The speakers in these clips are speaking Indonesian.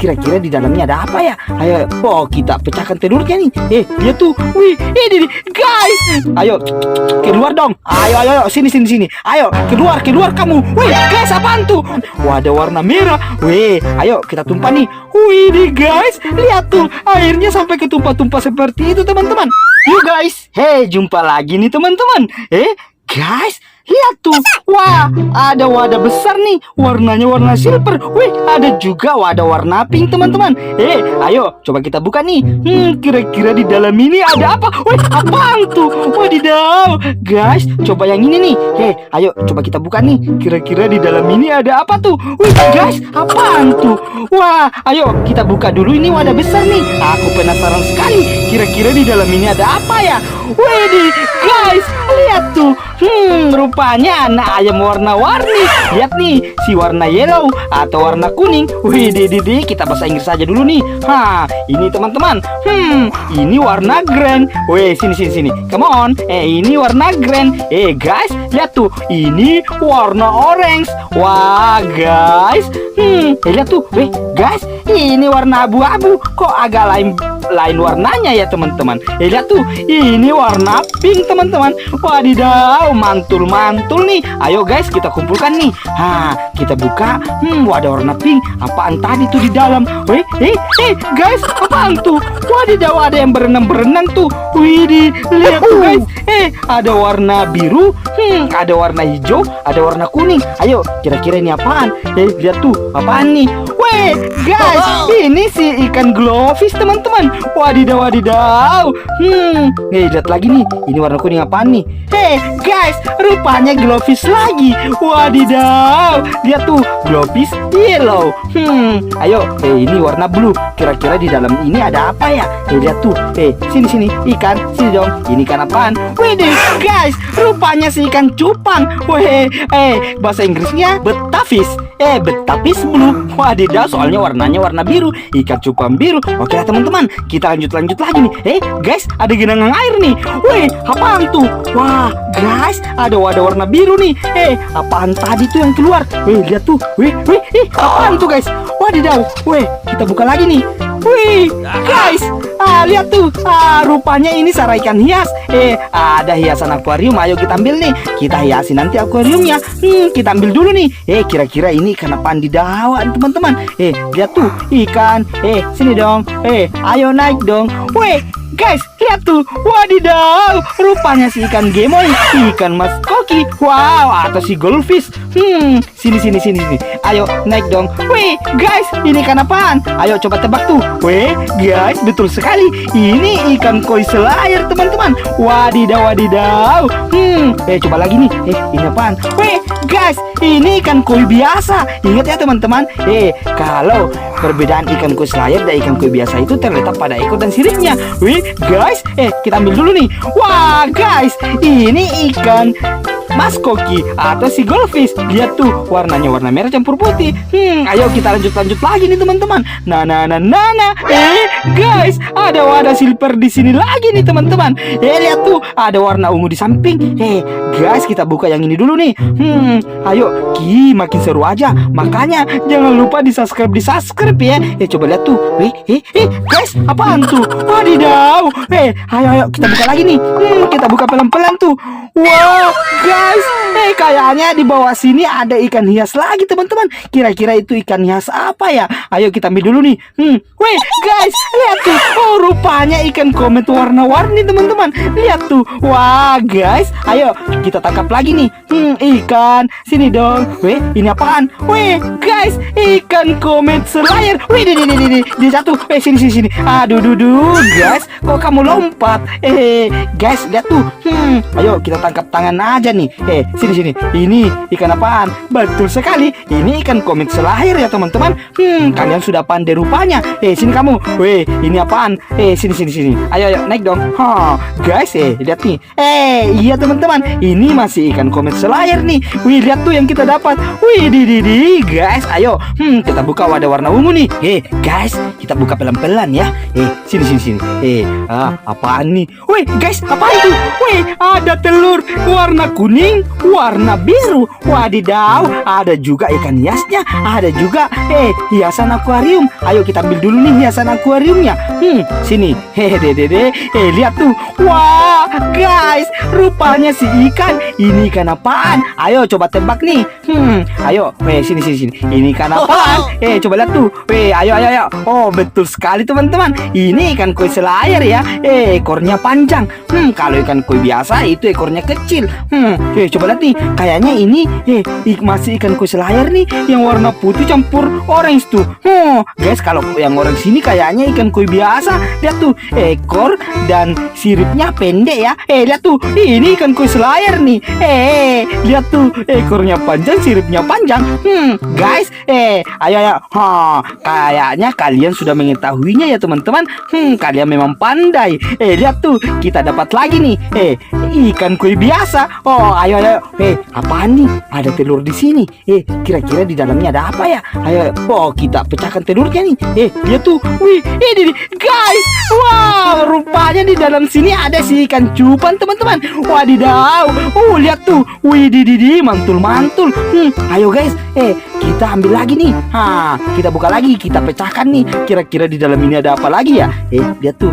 kira-kira di dalamnya ada apa ya? Ayo, oh kita pecahkan telurnya nih. Eh, lihat tuh. Wih, ini nih, guys. Ayo, keluar dong. Ayo, ayo, ayo, sini, sini, sini. Ayo, keluar, keluar kamu. Wih, guys, apaan tuh? Wah, ada warna merah. Wih, ayo kita tumpah nih. Wih, nih guys, lihat tuh. Airnya sampai ketumpah-tumpah seperti itu, teman-teman. Yuk guys, hei jumpa lagi nih teman-teman. Eh, guys, lihat tuh. Wah, ada wadah besar nih. Warnanya warna silver. Wih, ada juga wadah warna pink teman-teman. Eh, ayo coba kita buka nih. Hmm, kira-kira di dalam ini ada apa? Wih, apaan tuh? Wadidaw. Guys, coba yang ini nih. Hei, ayo coba kita buka nih. Kira-kira di dalam ini ada apa tuh? Wih, guys, apaan tuh? Wah, ayo kita buka dulu ini wadah besar nih. Aku penasaran sekali. Kira-kira di dalam ini ada apa ya? Wih, guys, lihat tuh. Hmm, rupanya anak ayam warna-warni. Lihat nih, si warna yellow atau warna kuning. Wih, di, di, di, kita bahasa Inggris aja dulu nih. Ha, ini teman-teman. Hmm, ini warna grand. Wih, sini sini sini. Come on. Eh, ini warna grand. Eh, guys, lihat tuh. Ini warna orange. Wah, guys. Hmm, eh, lihat tuh. Wih, guys, ini warna abu-abu. Kok agak lain lain warnanya ya teman-teman. Eh, lihat tuh. Ini warna pink teman-teman. Wadidaw, mantul-mantul nih. Ayo guys, kita kumpulkan nih. Ha, kita buka. Hmm, wadah warna pink. Apaan tadi tuh di dalam? Wih, eh, eh, guys, apaan tuh? Wadidaw, ada yang berenang-berenang tuh. Widih, lihat tuh guys. Eh, ada warna biru. Hmm, ada warna hijau, ada warna kuning. Ayo, kira-kira ini apaan? Eh, lihat tuh, apaan nih? Weh, guys, ini si ikan glowfish teman-teman. Wadidaw, wadidaw. Hmm, nih lihat lagi nih. Ini warna kuning apaan nih? Hei, guys, rupanya glowfish lagi. Wadidaw, lihat tuh, glowfish yellow. Hmm, ayo, eh ini warna blue. Kira-kira di dalam ini ada apa ya? Eh, lihat tuh. Eh, sini sini, ikan, sini dong. Ini ikan apaan? Widih, guys, rupanya si ikan cupang. Weh, eh, bahasa Inggrisnya betafish. Eh, betapis blue. Wadidaw, soalnya warnanya warna biru. Ikan cupang biru. Oke teman-teman, kita lanjut-lanjut lagi nih. Eh, guys, ada genangan air nih. Wih, apaan tuh? Wah, guys, ada wadah warna biru nih. Eh, apaan tadi tuh yang keluar? Wih, lihat tuh. Wih, wih, ih, apaan tuh guys? Wadidaw. Wih, kita buka lagi nih. Wih, guys, ah lihat tuh, ah rupanya ini sarang ikan hias. Eh, ada hiasan akuarium. Ayo kita ambil nih. Kita hiasi nanti akuariumnya. Hmm, kita ambil dulu nih. Eh, kira-kira ini ikan apaan di teman-teman? Eh, lihat tuh, ikan. Eh, sini dong. Eh, ayo naik dong. Wih, Guys, lihat tuh. Wadidaw, rupanya si ikan gemoy, ikan mas koki. Wow, atau si goldfish. Hmm, sini sini sini sini. Ayo naik dong. Wih, guys, ini ikan apaan? Ayo coba tebak tuh. Wih, guys, betul sekali. Ini ikan koi selayar, teman-teman. Wadidaw, wadidaw. Hmm, eh coba lagi nih. Eh, ini apaan? Wih, guys, ini ikan koi biasa. Ingat ya, teman-teman. Eh, kalau perbedaan ikan koi selayar dan ikan koi biasa itu terletak pada ekor dan siripnya. Wih, guys, eh kita ambil dulu nih. Wah, guys, ini ikan Mas Koki atau si goldfish. Lihat tuh warnanya warna merah campur putih. Hmm ayo kita lanjut lanjut lagi nih teman-teman. Nah nah nah nah nah Eh guys ada wadah silver di sini lagi nih teman-teman. Eh lihat tuh ada warna ungu di samping. Eh guys kita buka yang ini dulu nih. Hmm ayo. Ki makin seru aja. Makanya jangan lupa di subscribe di subscribe ya. Eh coba lihat tuh. Eh eh eh guys apaan tuh? Wadidaw. Eh ayo ayo kita buka lagi nih. Hmm kita buka pelan-pelan tuh. Wow guys Eh kayaknya di bawah sini ada ikan hias lagi teman-teman. Kira-kira itu ikan hias apa ya? Ayo kita ambil dulu nih. Hmm. Weh guys Lihat tuh. Oh rupanya ikan komet warna-warni teman-teman. Lihat tuh. Wah guys. Ayo kita tangkap lagi nih. Hmm ikan. Sini dong. Weh ini apaan? Weh guys Ikan komet selayar Wih di di di di Dia jatuh. Eh sini sini sini. Aduh dudu guys. Kok kamu lompat? Eh guys lihat tuh. Hmm. Ayo kita tangkap tangan aja nih Eh sini sini. Ini ikan apaan? Betul sekali. Ini ikan komet selayar ya teman-teman. Hmm kalian sudah pandai rupanya. Eh sini kamu. Weh ini apaan? Eh sini sini sini. Ayo ayo naik dong. Ha guys eh lihat nih. Eh iya teman-teman. Ini masih ikan komet selayar nih. Wih lihat tuh yang kita dapat. Wih di di di guys. Ayo. Hmm kita buka wadah warna ungu nih. Eh guys kita buka pelan-pelan ya. Eh sini sini sini. Eh ah apaan nih? Wih guys apaan itu Wih ada telur warna kuning, warna biru. Wadidaw, ada juga ikan hiasnya, ada juga eh hiasan akuarium. Ayo kita ambil dulu nih hiasan akuariumnya. Hmm, sini. Hehe, dede. Eh, lihat tuh. Wah, guys, rupanya si ikan. Ini ikan apaan? Ayo coba tebak nih. Hmm, ayo, eh sini sini sini. Ini ikan apaan? Eh, coba lihat tuh. Eh, ayo ayo ayo. Oh, betul sekali teman-teman. Ini ikan koi selayar ya. Eh, ekornya panjang. Hmm, kalau ikan koi biasa itu ekornya kecil. Hmm, eh, coba lihat nih. Kayaknya ini eh masih ikan koi selayar nih yang warna putih campur orange tuh. Hmm, guys, kalau yang orang sini kayaknya ikan koi biasa. Lihat tuh, ekor dan siripnya pendek ya. Eh, lihat tuh. Ini ikan koi selayar nih. Eh, lihat tuh ekornya panjang, siripnya panjang. Hmm, guys, eh, ayo ayo. Ha, kayaknya kalian sudah mengetahuinya ya teman-teman. Hmm, kalian memang pandai. Eh, lihat tuh, kita dapat lagi nih. Eh, ikan koi biasa. Oh, ayo ayo. Eh, apaan nih? Ada telur di sini. Eh, kira-kira di dalamnya ada apa ya? Ayo, oh kita pecahkan telurnya nih. Eh, lihat tuh. Wih, ini nih, guys. Wow, rupanya di dalam sini ada si ikan cupang teman-teman. Wadidaw. Oh, lihat tuh. Wih, di di mantul-mantul. Hmm, ayo guys. Eh, kita ambil lagi nih. Ha, kita buka lagi, kita pecahkan nih. Kira-kira di dalam ini ada apa lagi ya? Eh, lihat tuh.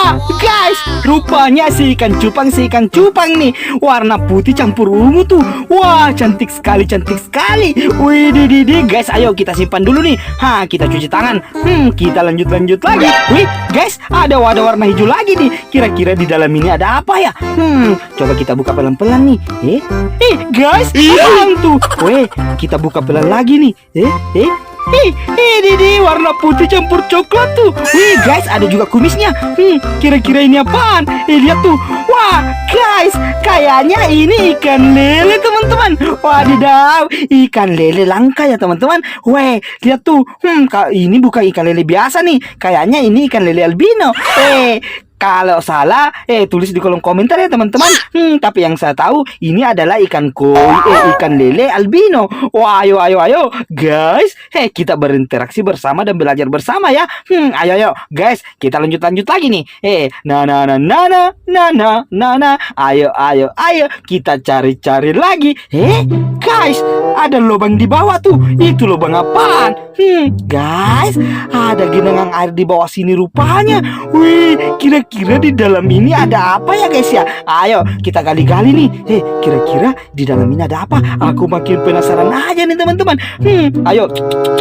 Wah, guys, rupanya si ikan cupang, si ikan cupang nih, warna putih campur ungu tuh. Wah, cantik sekali, cantik sekali. Wih, di di di, guys, ayo kita simpan dulu nih. Ha, kita cuci tangan. Hmm, kita lanjut lanjut lagi. Wih, guys, ada wadah warna hijau lagi nih. Kira-kira di dalam ini ada apa ya? Hmm, coba kita buka pelan-pelan nih. Eh, eh, guys, hilang tuh. Weh, kita buka pelan lagi nih. Eh, eh, Ih, ini nih warna putih campur coklat tuh. Wih, guys, ada juga kumisnya. Hmm, kira-kira ini apaan? Eh, lihat tuh. Wah, guys, kayaknya ini ikan lele, teman-teman. Wadidaw, ikan lele langka ya, teman-teman. Weh, lihat tuh. Hmm, ini bukan ikan lele biasa nih. Kayaknya ini ikan lele albino. Eh, kalau salah, eh tulis di kolom komentar ya teman-teman. Hmm, tapi yang saya tahu ini adalah ikan koi, eh ikan lele albino. Wah, ayo ayo ayo, guys. Hei, kita berinteraksi bersama dan belajar bersama ya. Hmm, ayo ayo, guys, kita lanjut lanjut lagi nih. Eh, na na na na na na na na na. Ayo ayo ayo, kita cari-cari lagi. Eh, guys, ada lubang di bawah tuh. Itu lubang apaan? Hmm, guys, ada genangan air di bawah sini rupanya. Wih, kira-kira di dalam ini ada apa ya guys ya? Ayo kita gali-gali nih. Eh, kira-kira di dalam ini ada apa? Aku makin penasaran aja nih teman-teman. Hmm, ayo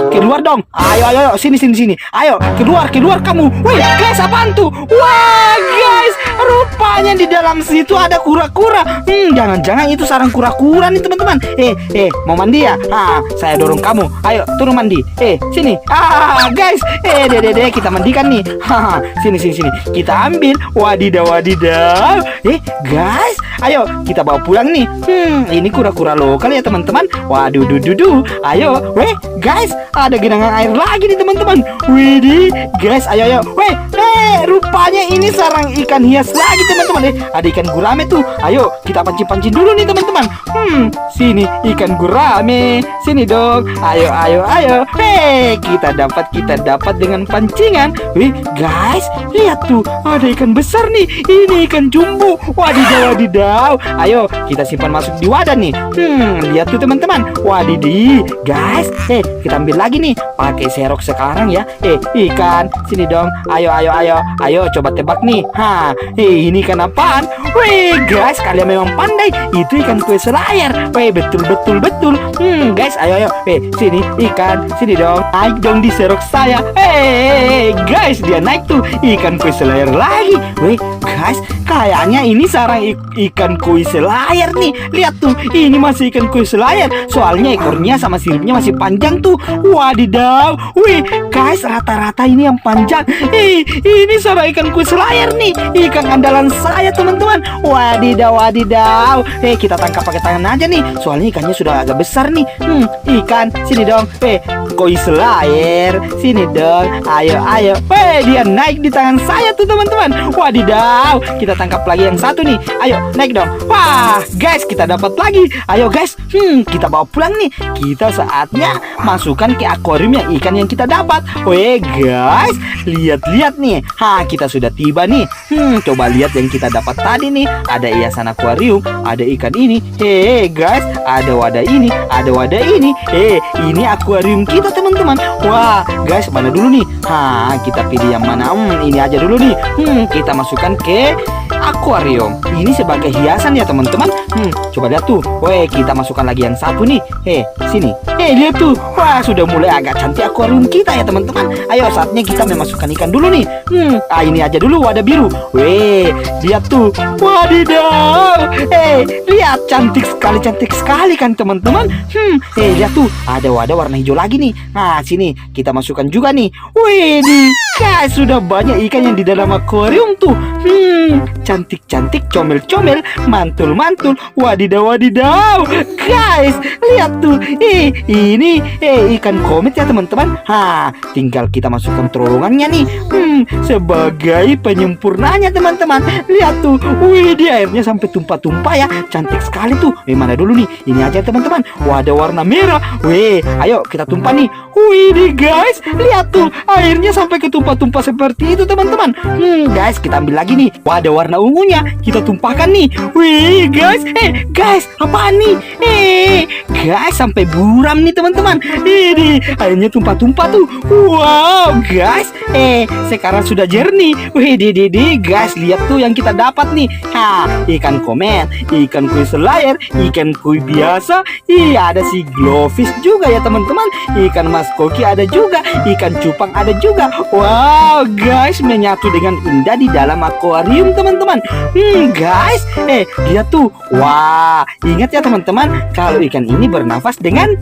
keluar dong. Ayo, ayo, ayo, sini, sini, sini. Ayo keluar, keluar kamu. Wih, guys, apaan tuh? Wah, guys, rupanya di dalam situ ada kura-kura. Hmm, jangan-jangan itu sarang kura-kura nih teman-teman. Eh, eh, mau mandi ya? Ah, saya dorong kamu. Ayo turun mandi. Eh, sini. Ah, guys, eh, dede, dede, kita mandikan nih. Haha, sini, sini, sini. Kita ambil. Wadidaw, wadidaw. Eh, guys, ayo kita bawa pulang nih. Hmm, ini kura-kura lokal ya teman-teman. Waduh, duh, duh, duh. Ayo, weh, guys, ada genangan air lagi nih teman-teman. Widih, guys, ayo, ayo. Weh, eh, rupanya ini sarang ikan hias lagi teman-teman. Eh, ada ikan gurame tuh. Ayo, kita pancing-pancing dulu nih teman-teman. Hmm, sini ikan gurame. Sini dong. Ayo, ayo, ayo. Hei, kita dapat, kita dapat dengan pancingan. Wih, guys, lihat tuh, ada ikan besar nih. Ini ikan jumbo. Wadidaw, wadidaw. Ayo, kita simpan masuk di wadah nih. Hmm, lihat tuh teman-teman. Wadidi, guys. Eh, kita ambil lagi nih. Pakai serok sekarang ya. Eh, ikan. Sini dong. Ayo, ayo, ayo. Ayo, coba tebak nih. Ha, eh, ini ikan apaan? Wih, guys, kalian memang pandai. Itu ikan kue selayar. Wih, betul, betul, betul. Hmm, guys, ayo, ayo. Eh, sini, ikan. Sini dong. Naik dong di serok saya. Eh, guys, dia naik tuh. Ikan kue selayar lagi. Wih, guys, kayaknya ini sarang ik- ikan koi selayar nih. Lihat tuh, ini masih ikan koi selayar. Soalnya ekornya sama siripnya masih panjang tuh. Wadidaw. Wih, guys, rata-rata ini yang panjang. Ih, ini sarang ikan koi selayar nih. Ikan andalan saya, teman-teman. Wadidaw, wadidaw. Eh, kita tangkap pakai tangan aja nih. Soalnya ikannya sudah agak besar nih. Hmm, ikan, sini dong. Eh, koi slayer. Sini dong. Ayo, ayo. Weh, dia naik di tangan saya tuh teman-teman. Wadidaw, kita tangkap lagi yang satu nih. Ayo, naik dong. Wah, guys, kita dapat lagi. Ayo guys, hmm, kita bawa pulang nih. Kita saatnya masukkan ke akuarium yang ikan yang kita dapat. Weh, guys, lihat-lihat nih. Ha, kita sudah tiba nih. Hmm, coba lihat yang kita dapat tadi nih. Ada hiasan akuarium, ada ikan ini. Hei, guys, ada wadah ini, ada wadah ini. Eh, ini akuarium kita teman-teman. Wah, guys, mana dulu nih? Ha, kita pilih yang mana? Hmm, ini aja dulu nih. Hmm, kita masukkan ke akuarium. Ini sebagai hiasan ya teman-teman. Hmm, coba lihat tuh. Weh, kita masukkan lagi yang satu nih. Hei, sini. Hei, lihat tuh. Wah, sudah mulai agak cantik akuarium kita ya teman-teman. Ayo, saatnya kita memasukkan ikan dulu nih. Hmm, ah ini aja dulu wadah biru. Weh, lihat tuh. Wadidaw. Hei, lihat cantik sekali, cantik sekali kan teman-teman. Hmm, hei, lihat tuh. Ada wadah warna hijau lagi nih. Nah, sini kita masukkan juga nih. Wih, nih. Guys, sudah banyak ikan yang di dalam akuarium tuh. Hmm, cantik-cantik, comel-comel, mantul-mantul. Wadidaw, wadidaw. Guys, lihat tuh. Eh, ini eh ikan komet ya teman-teman. Ha, tinggal kita masukkan terowongannya nih. Hmm, sebagai penyempurnanya teman-teman. Lihat tuh. Wih, dia airnya sampai tumpah-tumpah ya. Cantik sekali tuh. Eh, mana dulu nih? Ini aja teman-teman. Wadah warna merah. Wih, ayo kita tumpah nih. Wih, nih guys. Lihat tuh. Airnya sampai ketumpah-tumpah seperti itu teman-teman. Hmm, guys, kita ambil lagi nih. Wadah warna ungunya. Kita tumpahkan nih. Wih, guys. Eh, guys, apaan nih? Eh, guys, sampai buram nih teman-teman. Ini airnya tumpah-tumpah tuh. Wow, guys. Eh, sekarang sudah jernih. Wih, di di guys, lihat tuh yang kita dapat nih. Ha, ikan komet, ikan koi selayar, ikan koi biasa. Iya, ada si glowfish juga ya teman-teman. Ikan mas koki ada juga, ikan cupang ada juga. Wow, guys, menyatu dengan indah di dalam akuarium teman-teman. Hmm, guys, eh, lihat tuh. Wah, ingat ya teman-teman, kalau ikan ini bernafas dengan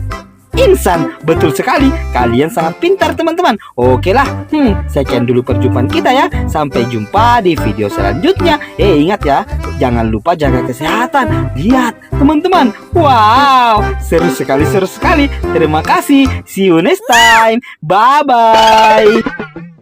insan. Betul sekali. Kalian sangat pintar teman-teman. Oke lah. Hmm, sekian dulu perjumpaan kita ya. Sampai jumpa di video selanjutnya. Eh, ingat ya, jangan lupa jaga kesehatan. Lihat, teman-teman. Wow, seru sekali, seru sekali. Terima kasih. See you next time. Bye bye.